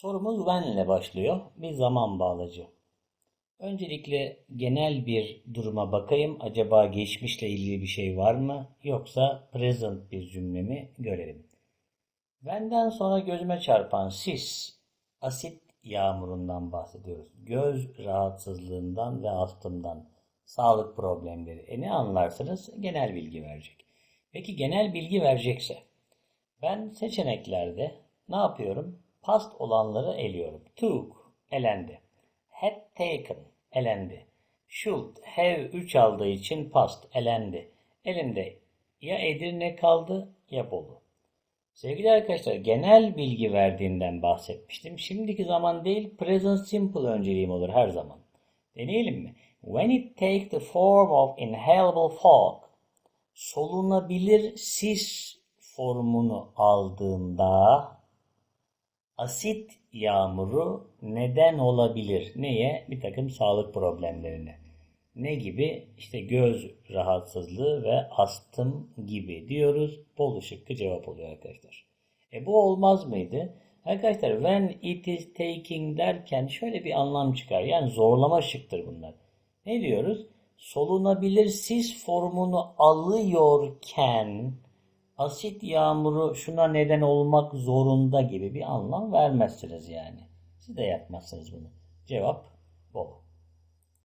Sorumuz when ile başlıyor. Bir zaman bağlacı. Öncelikle genel bir duruma bakayım. Acaba geçmişle ilgili bir şey var mı? Yoksa present bir cümle mi? Görelim. When'den sonra gözüme çarpan sis, asit yağmurundan bahsediyoruz. Göz rahatsızlığından ve astımdan, sağlık problemleri. E ne anlarsınız? Genel bilgi verecek. Peki genel bilgi verecekse ben seçeneklerde ne yapıyorum? Past olanları eliyorum. Took, elendi. Had taken, elendi. Should, have 3 aldığı için past, elendi. Elimde ya Edirne kaldı ya Bolu. Sevgili arkadaşlar genel bilgi verdiğinden bahsetmiştim. Şimdiki zaman değil present simple önceliğim olur her zaman. Deneyelim mi? When it takes the form of inhalable fog solunabilir sis formunu aldığında asit yağmuru neden olabilir? Neye? Bir takım sağlık problemlerine. Ne gibi? İşte göz rahatsızlığı ve astım gibi diyoruz. Bol şıkkı cevap oluyor arkadaşlar. E bu olmaz mıydı? Arkadaşlar when it is taking derken şöyle bir anlam çıkar. Yani zorlama şıktır bunlar. Ne diyoruz? Solunabilir sis formunu alıyorken asit yağmuru şuna neden olmak zorunda gibi bir anlam vermezsiniz yani. Siz de yapmazsınız bunu. Cevap Bolu.